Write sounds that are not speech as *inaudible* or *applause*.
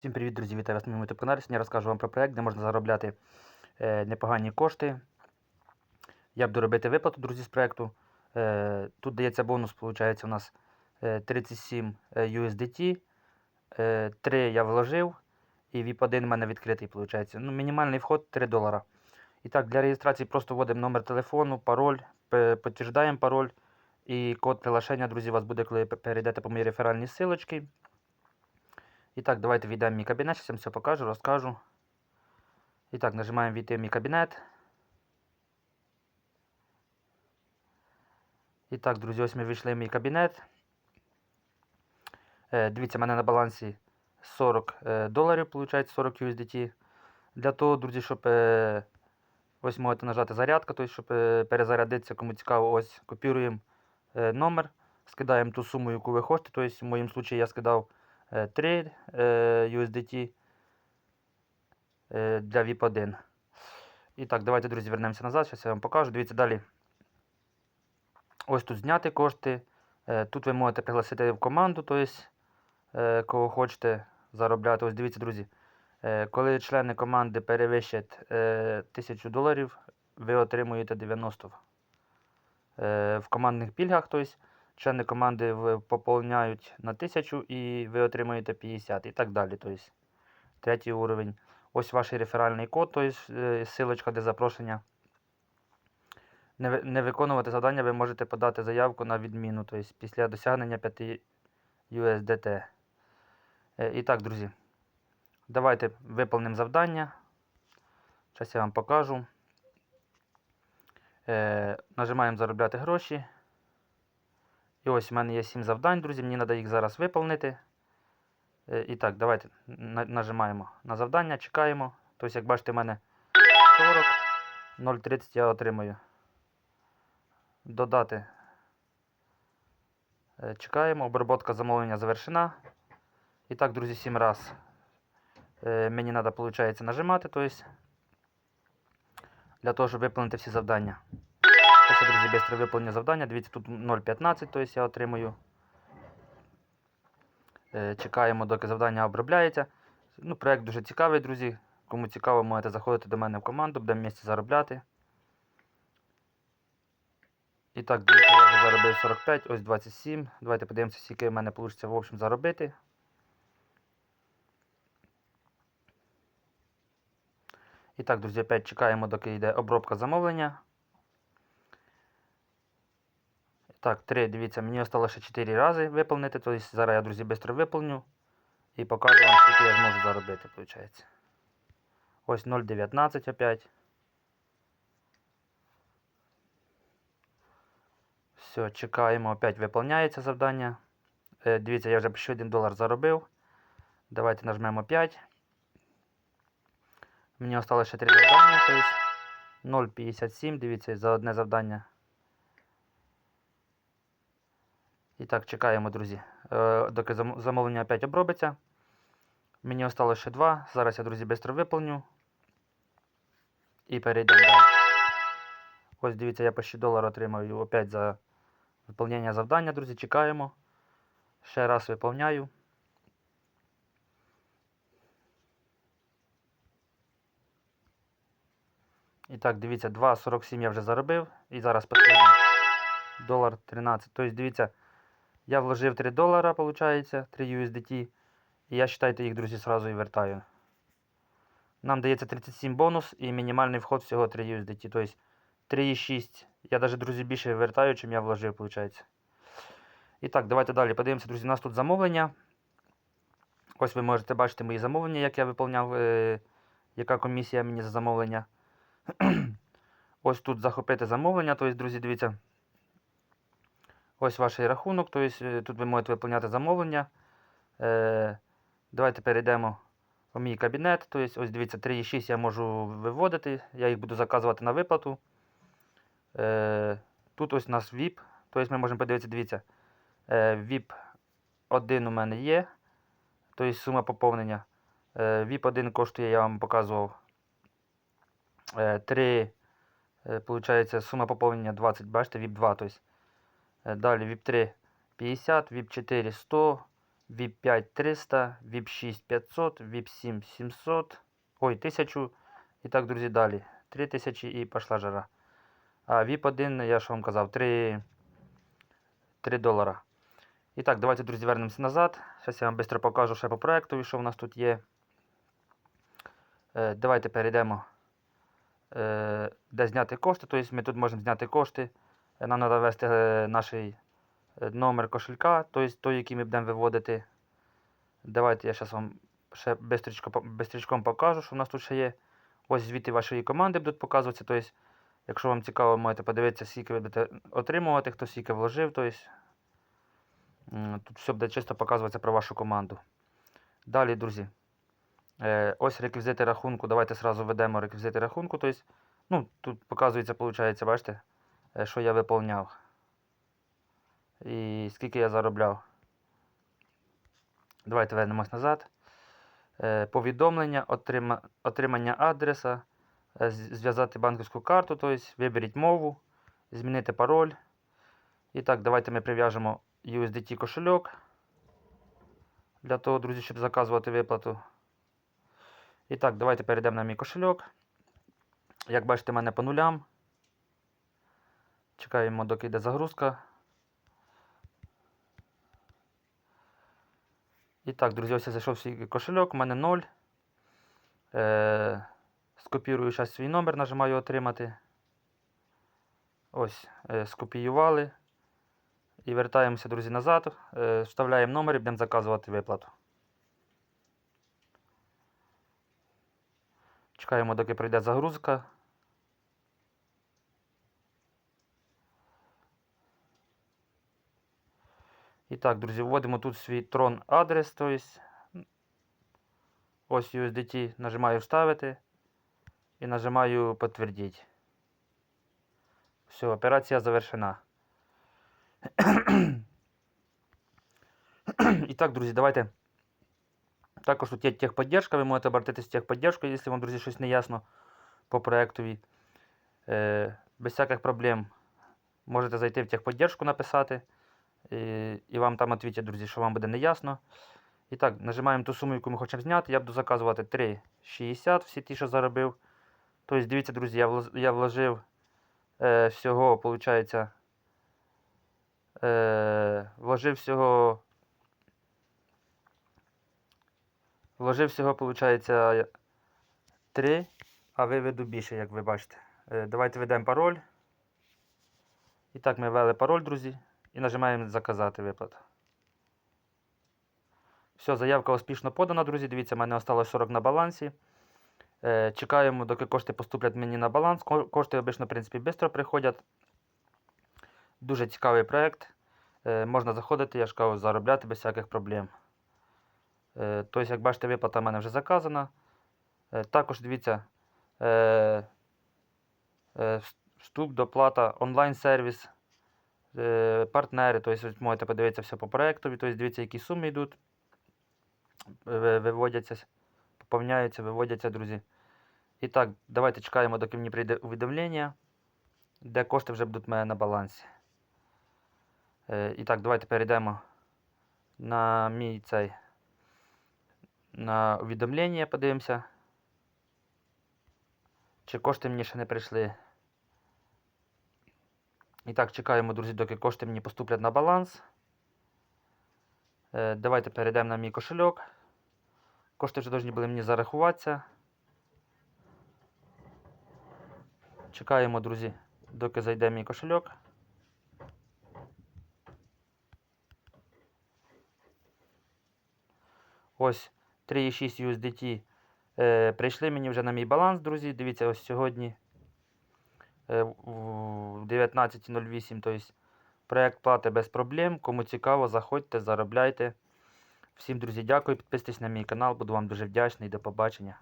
Всім привіт, друзі! Вітаю вас на моєму каналі. Сьогодні розкажу вам про проект, де можна заробляти е, непогані кошти. Я буду робити виплату, друзі, з проекту. Е, тут дається бонус, виходить, у нас е, 37 е, USDT. Е, 3 я вложив, і VIP1 у мене відкритий, виходить. Ну, мінімальний вход 3 долара. І так, для реєстрації просто вводимо номер телефону, пароль, підтверждаємо пароль і код приглашення, друзі, у вас буде, коли перейдете по моїй реферальній силочці. І так, давайте війдемо в мій кабінет, зараз я вам все покажу, розкажу. І так, нажимаємо війти в мій кабінет. І так, друзі, ось ми вийшли в мій кабінет. Дивіться, в мене на балансі 40 е, доларів, виходить 40 USDT. Для того, друзі, щоб е, ось можете нажати зарядка, тобто, щоб перезарядитися, кому цікаво, ось копіруємо номер, скидаємо ту суму, яку ви хочете. Тобто, в моєму випадку я скидав 3 е, USDT е, для VIP1. І так, давайте, друзі, вернемося назад. Зараз я вам покажу. Дивіться далі. Ось тут зняти кошти. Е, Тут ви можете пригласити в команду, тобто, е, кого хочете заробляти. Ось дивіться, друзі. Е, Коли члени команди перевищать е, 1000 доларів, ви отримуєте 90. Е, В командних пільгах, тобто, члени команди поповняють на 1000 і ви отримуєте 50 і так далі. Тобто, третій уровень. Ось ваш реферальний код, тобто, силочка де запрошення. Не, не виконувати завдання, ви можете подати заявку на відміну, тобто після досягнення 5 USDT. Е, І так, друзі, давайте виповнимо завдання. Зараз я вам покажу. Е, нажимаємо заробляти гроші. І ось у мене є 7 завдань, друзі. Мені треба їх зараз виповнити. Е, і так, давайте нажимаємо на завдання, чекаємо. Тобто, як бачите, у мене 40, 0,30 я отримую. Додати. Е, Чекаємо. Обробка замовлення завершена. І так, друзі, 7 раз е, мені треба, виходить, нажимати. Тобто, для того, щоб виповнити всі завдання. Ось, друзі, швидко виповнення завдання. Дивіться, тут 0,15, тобто я отримую. Е, Чекаємо, доки завдання обробляється. Ну, проект дуже цікавий, друзі. Кому цікаво, можете заходити до мене в команду, будемо місці заробляти. І так, дивіться, я вже заробив 45, ось 27. Давайте подивимося, скільки в мене вийде в общем заробити. І так, друзі, опять чекаємо, доки йде обробка замовлення. Так, 3, дивіться, мені осталося ще 4 рази виповнити. Тобто зараз я, друзі, швидко виповню і покажу вам, скільки я зможу заробити, виходить. Ось 0,19 опять. Все, чекаємо, опять виповняється завдання. Е, дивіться, я вже ще 1 долар заробив. Давайте нажмемо 5. Мені осталося ще 3 завдання, тобто 0,57, дивіться, за одне завдання. І так, чекаємо, друзі. Е, доки замовлення опять обробиться. Мені осталося ще 2. Зараз я, друзі, швидко виповню. І перейдемо далі. Ось дивіться, я почти долар отримав опять за виконання завдання, друзі. Чекаємо. Ще раз виповняю. І так, дивіться, 2,47 я вже заробив. І зараз останній долар 13. Тобто, дивіться, я вложив 3 долара, виходить, 3 USDT. І я, вважайте, їх, друзі, сразу і вертаю. Нам дається 37 бонус і мінімальний вход всього 3 USDT. Тобто 3,6. Я навіть, друзі, більше вертаю, чим я вложив, виходить. І так, давайте далі подивимося, друзі. У нас тут замовлення. Ось ви можете бачити мої замовлення, як я виповняв, е, яка комісія мені за замовлення. *clears throat* Ось тут захопити замовлення. Тобто, друзі, дивіться. Ось ваш рахунок. Тобто, тут ви можете виповняти замовлення. Е, давайте перейдемо у мій кабінет. Тобто, ось дивіться, 3,6 я можу виводити. Я їх буду заказувати на виплату. Е, тут ось у нас VIP. Тобто ми можемо подивитися, дивіться. VIP 1 у мене є. Тобто сума поповнення. VIP 1 коштує, я вам показував. Е, 3, е, получається, сума поповнення 20, бачите, VIP 2. Тобто. Е, Далі VIP 3 50, VIP 4 100, VIP 5 300, VIP 6 500, VIP 7 700, ой, 1000. І так, друзі, далі. 3000 і пішла жара. А VIP 1, я ж вам казав, 3, 3 долара. І так, давайте, друзі, вернемося назад. Зараз я вам швидко покажу ще по проекту, що в нас тут є. Е, давайте перейдемо, е, де зняти кошти. Тобто ми тут можемо зняти кошти. Нам треба ввести е, наш е, номер кошелька, тобто той, який ми будемо виводити. Давайте я зараз вам ще бистрічком покажу, що в нас тут ще є. Ось звідти вашої команди будуть показуватися. Тобто, якщо вам цікаво, можете подивитися, скільки ви будете отримувати, хто скільки вложив. Тобто, тут все буде чисто показуватися про вашу команду. Далі, друзі. Е, ось реквізити рахунку. Давайте сразу введемо реквізити рахунку. Тобто, ну, тут показується, виходить, бачите, що я виповняв. І скільки я заробляв. Давайте вернемось назад. Е, повідомлення, отрима, отримання адреса, е, зв'язати банківську карту, тобто виберіть мову, змінити пароль. І так, давайте ми прив'яжемо USDT кошельок. Для того, друзі, щоб заказувати виплату. І так, давайте перейдемо на мій кошельок. Як бачите, в мене по нулям. Чекаємо, доки йде загрузка. І так, друзі, ось я зайшов свій кошельок, у мене 0. Е, скопірую зараз свій номер, нажимаю отримати. Ось, е, скопіювали. І вертаємося, друзі, назад. Е, вставляємо номер і будемо заказувати виплату. Чекаємо, доки прийде загрузка. І так, друзі, вводимо тут свій трон адрес, тобто ось USDT, нажимаю вставити і нажимаю підтвердити. Все, операція завершена. І так, друзі, давайте. Також тут є техподдержка, ви можете обратитися в техподдержку, якщо вам, друзі, щось не ясно по проектові. Е, без всяких проблем можете зайти в техподдержку, написати. І, вам там відповідять, друзі, що вам буде неясно. І так, нажимаємо ту суму, яку ми хочемо зняти. Я буду заказувати 3,60 всі ті, що заробив. Тобто, дивіться, друзі, я, я вложив е, всього, виходить, е, вложив всього. Вложив всього, виходить, 3, а виведу більше, як ви бачите. Е, давайте введемо пароль. І так, ми ввели пароль, друзі. І нажимаємо заказати виплату. Все, заявка успішно подана, друзі. Дивіться, в мене осталось 40 на балансі. Е, чекаємо, доки кошти поступлять мені на баланс. Кошти обично, в принципі, швидко приходять. Дуже цікавий проект. Е, можна заходити, я ж кажу, заробляти без всяких проблем. Е, тобто, як бачите, виплата в мене вже заказана. Е, також дивіться, е, е, вс- вступ, доплата, онлайн-сервіс, партнери. Тобто, можете подивитися все по проекту. Тобто, дивіться, які суми йдуть, виводяться, поповняються, виводяться, друзі. І так, давайте чекаємо, доки мені прийде увідомлення, де кошти вже будуть в мене на балансі. Е, і так, давайте перейдемо на мій цей на увідомлення, подивимося. Чи кошти мені ще не прийшли. І так, чекаємо, друзі, доки кошти мені поступлять на баланс. Е, давайте перейдемо на мій кошельок. Кошти вже повинні були мені зарахуватися. Чекаємо, друзі, доки зайде мій кошельок. Ось 3,6 USDT е, прийшли мені вже на мій баланс, друзі. Дивіться, ось сьогодні 19.08. Тобто проект плати без проблем. Кому цікаво, заходьте, заробляйте. Всім, друзі, дякую. Підписуйтесь на мій канал, буду вам дуже вдячний. До побачення.